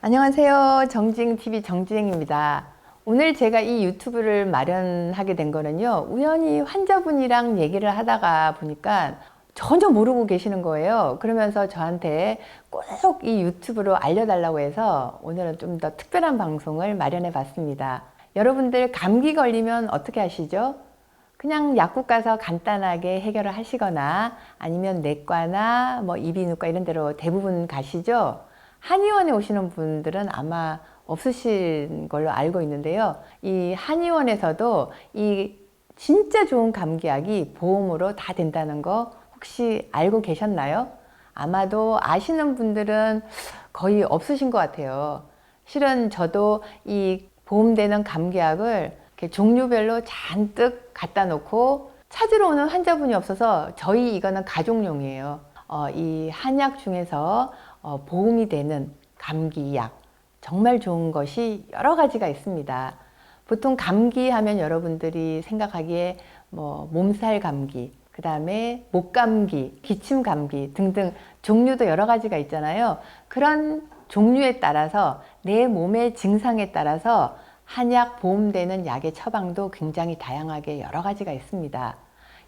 안녕하세요. 정지행TV 정지행입니다. 오늘 제가 이 유튜브를 마련하게 된 거는요, 우연히 환자분이랑 얘기를 하다가 보니까 전혀 모르고 계시는 거예요. 그러면서 저한테 꼭 이 유튜브로 알려달라고 해서 오늘은 좀 더 특별한 방송을 마련해 봤습니다. 여러분들 감기 걸리면 어떻게 하시죠? 그냥 약국 가서 간단하게 해결을 하시거나 아니면 내과나 뭐 이비인후과 이런 데로 대부분 가시죠. 한의원에 오시는 분들은 아마 없으신 걸로 알고 있는데요. 이 한의원에서도 이 진짜 좋은 감기약이 보험으로 다 된다는 거 혹시 알고 계셨나요? 아마도 아시는 분들은 거의 없으신 것 같아요. 실은 저도 이 보험되는 감기약을 종류별로 잔뜩 갖다 놓고 찾으러 오는 환자분이 없어서 저희 이거는 가족용이에요. 어, 이 한약 중에서 어, 보험이 되는 감기약 정말 좋은 것이 여러 가지가 있습니다. 보통 감기 하면 여러분들이 생각하기에 뭐 몸살 감기, 그 다음에 목 감기, 기침 감기 등등 종류도 여러 가지가 있잖아요. 그런 종류에 따라서 내 몸의 증상에 따라서 한약 보험되는 약의 처방도 굉장히 다양하게 여러 가지가 있습니다.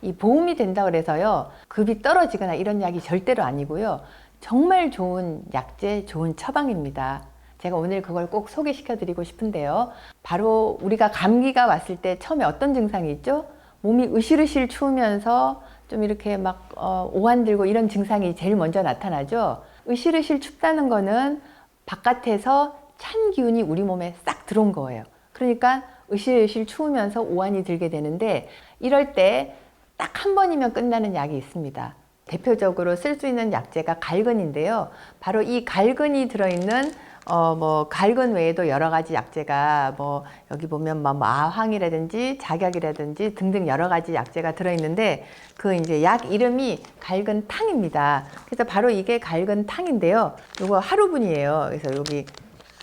이 보험이 된다 그래서요 급이 떨어지거나 이런 약이 절대로 아니고요 정말 좋은 약재, 좋은 처방입니다. 제가 오늘 그걸 꼭 소개시켜 드리고 싶은데요. 바로 우리가 감기가 왔을 때 처음에 어떤 증상이 있죠? 몸이 으실으실 추우면서 좀 이렇게 막 어, 오한 들고 이런 증상이 제일 먼저 나타나죠. 으실으실 춥다는 거는 바깥에서 찬 기운이 우리 몸에 싹 들어온 거예요. 그러니까 으실으실 추우면서 오한이 들게 되는데 이럴 때 딱 한 번이면 끝나는 약이 있습니다. 대표적으로 쓸 수 있는 약재가 갈근인데요. 바로 이 갈근이 들어있는 어 뭐 갈근 외에도 여러 가지 약재가 뭐 여기 보면 뭐 아황이라든지 작약이라든지 등등 여러 가지 약재가 들어있는데 그 이제 약 이름이 갈근탕입니다. 그래서 바로 이게 갈근탕인데요. 이거 하루분이에요. 그래서 여기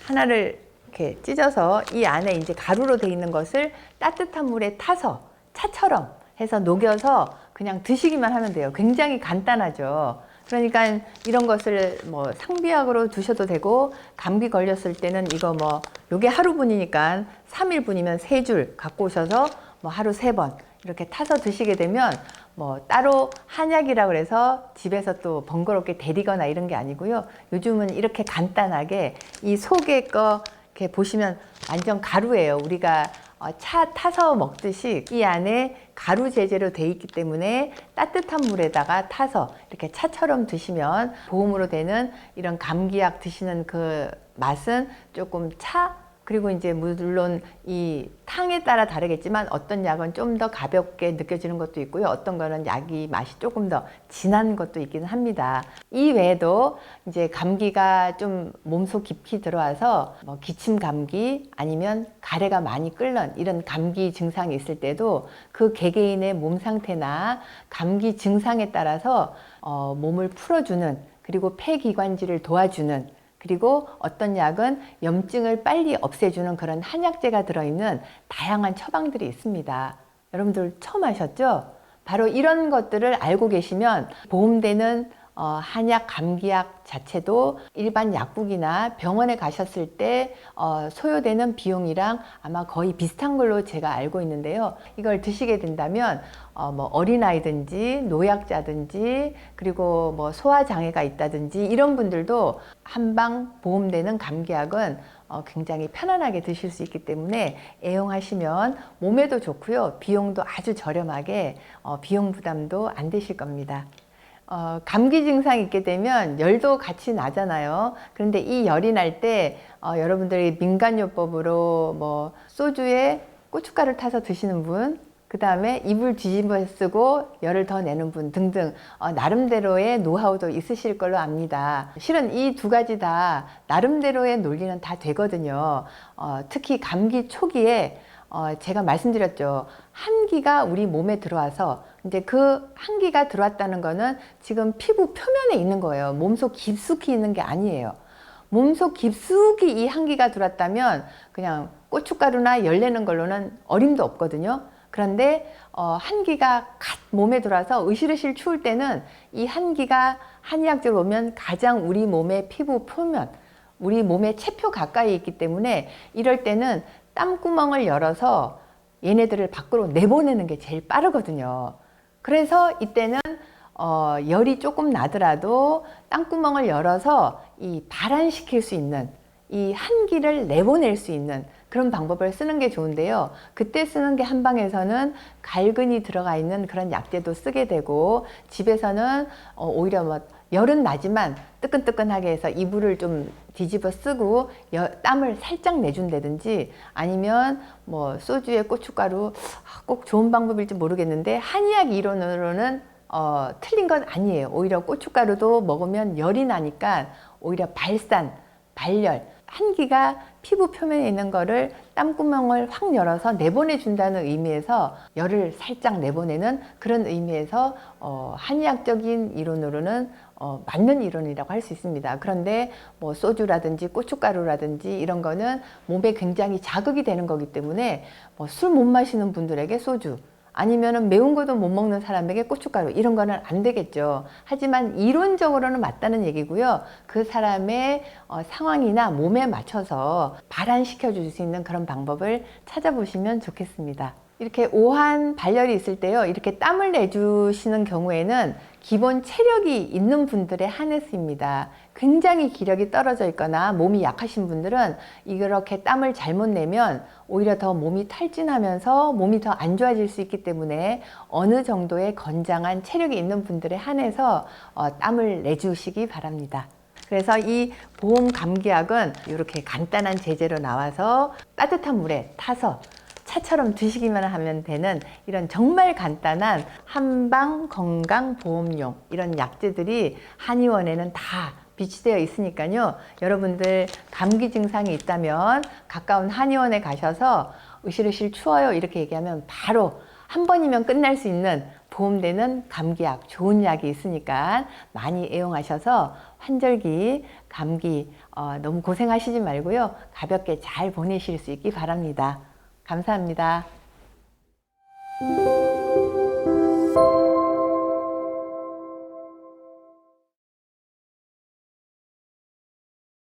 하나를 이렇게 찢어서 이 안에 이제 가루로 돼 있는 것을 따뜻한 물에 타서 차처럼 해서 녹여서 그냥 드시기만 하면 돼요. 굉장히 간단하죠. 그러니까 이런 것을 뭐 상비약으로 두셔도 되고 감기 걸렸을 때는 이거 뭐 요게 하루분이니까 3일분이면 세 줄 갖고 오셔서 뭐 하루 세 번 이렇게 타서 드시게 되면 뭐 따로 한약이라 그래서 집에서 또 번거롭게 데리거나 이런 게 아니고요. 요즘은 이렇게 간단하게 이 속에 거 이렇게 보시면 완전 가루예요. 우리가 어, 차 타서 먹듯이 이 안에 가루 제제로 돼 있기 때문에 따뜻한 물에다가 타서 이렇게 차처럼 드시면 보험으로 되는 이런 감기약 드시는 그 맛은 조금 차 그리고 이제 물론 이 탕에 따라 다르겠지만 어떤 약은 좀 더 가볍게 느껴지는 것도 있고요. 어떤 거는 약이 맛이 조금 더 진한 것도 있기는 합니다. 이 외에도 이제 감기가 좀 몸속 깊이 들어와서 뭐 기침 감기 아니면 가래가 많이 끓는 이런 감기 증상이 있을 때도 그 개개인의 몸 상태나 감기 증상에 따라서 어, 몸을 풀어주는 그리고 폐기관지를 도와주는 그리고 어떤 약은 염증을 빨리 없애주는 그런 한약재가 들어있는 다양한 처방들이 있습니다. 여러분들 처음 하셨죠? 바로 이런 것들을 알고 계시면 보험되는 어, 한약, 감기약 자체도 일반 약국이나 병원에 가셨을 때 어, 소요되는 비용이랑 아마 거의 비슷한 걸로 제가 알고 있는데요. 이걸 드시게 된다면 어, 뭐 어린아이든지 노약자든지 그리고 뭐 소화장애가 있다든지 이런 분들도 한방 보험되는 감기약은 어, 굉장히 편안하게 드실 수 있기 때문에 애용하시면 몸에도 좋고요. 비용도 아주 저렴하게 어, 비용 부담도 안 되실 겁니다. 어, 감기 증상이 있게 되면 열도 같이 나잖아요. 그런데 이 열이 날때 어, 여러분들이 민간요법으로 뭐 소주에 고춧가루 타서 드시는 분, 그 다음에 이불 뒤집어 쓰고 열을 더 내는 분 등등 어, 나름대로의 노하우도 있으실 걸로 압니다. 실은 이 두 가지 다 나름대로의 논리는 다 되거든요. 어, 특히 감기 초기에 어, 제가 말씀드렸죠. 한기가 우리 몸에 들어와서 이제 그 한기가 들어왔다는 거는 지금 피부 표면에 있는 거예요. 몸속 깊숙이 있는 게 아니에요. 몸속 깊숙이 이 한기가 들어왔다면 그냥 고춧가루나 열 내는 걸로는 어림도 없거든요. 그런데 어, 한기가 갓 몸에 들어와서 으실으실 추울 때는 이 한기가 한의학적으로 보면 가장 우리 몸의 피부 표면 우리 몸의 체표 가까이 있기 때문에 이럴 때는 땀구멍을 열어서 얘네들을 밖으로 내보내는 게 제일 빠르거든요. 그래서 이때는 어, 열이 조금 나더라도 땅구멍을 열어서 이 발안시킬 수 있는 이 한기를 내보낼 수 있는 그런 방법을 쓰는 게 좋은데요. 그때 쓰는 게 한방에서는 갈근이 들어가 있는 그런 약재도 쓰게 되고 집에서는 어, 오히려 뭐 열은 나지만 뜨끈뜨끈하게 해서 이불을 좀 뒤집어 쓰고 여- 땀을 살짝 내준다든지 아니면 뭐 소주에 고춧가루 아, 꼭 좋은 방법일지 모르겠는데 한의학 이론으로는 어, 틀린 건 아니에요. 오히려 고춧가루도 먹으면 열이 나니까 오히려 발산, 발열, 한기가 피부 표면에 있는 거를 땀구멍을 확 열어서 내보내 준다는 의미에서 열을 살짝 내보내는 그런 의미에서 어, 한의학적인 이론으로는 어, 맞는 이론이라고 할 수 있습니다. 그런데 뭐 소주라든지 고춧가루라든지 이런 거는 몸에 굉장히 자극이 되는 거기 때문에 뭐 술 못 마시는 분들에게 소주 아니면은 매운 것도 못 먹는 사람에게 고춧가루 이런 거는 안 되겠죠. 하지만 이론적으로는 맞다는 얘기고요. 그 사람의 어, 상황이나 몸에 맞춰서 발안시켜 줄 수 있는 그런 방법을 찾아보시면 좋겠습니다. 이렇게 오한 발열이 있을 때요. 이렇게 땀을 내주시는 경우에는 기본 체력이 있는 분들의 한해서입니다. 굉장히 기력이 떨어져 있거나 몸이 약하신 분들은 이렇게 땀을 잘못 내면 오히려 더 몸이 탈진하면서 몸이 더 안 좋아질 수 있기 때문에 어느 정도의 건장한 체력이 있는 분들에 한해서 어, 땀을 내주시기 바랍니다. 그래서 이 보험 감기약은 이렇게 간단한 제재로 나와서 따뜻한 물에 타서 차처럼 드시기만 하면 되는 이런 정말 간단한 한방 건강 보험용 이런 약재들이 한의원에는 다 비치되어 있으니까요. 여러분들 감기 증상이 있다면 가까운 한의원에 가셔서 으실으실 추워요 이렇게 얘기하면 바로 한 번이면 끝날 수 있는 보험되는 감기약 좋은 약이 있으니까 많이 애용하셔서 환절기 감기 어, 너무 고생하시지 말고요 가볍게 잘 보내실 수 있기 바랍니다. 감사합니다.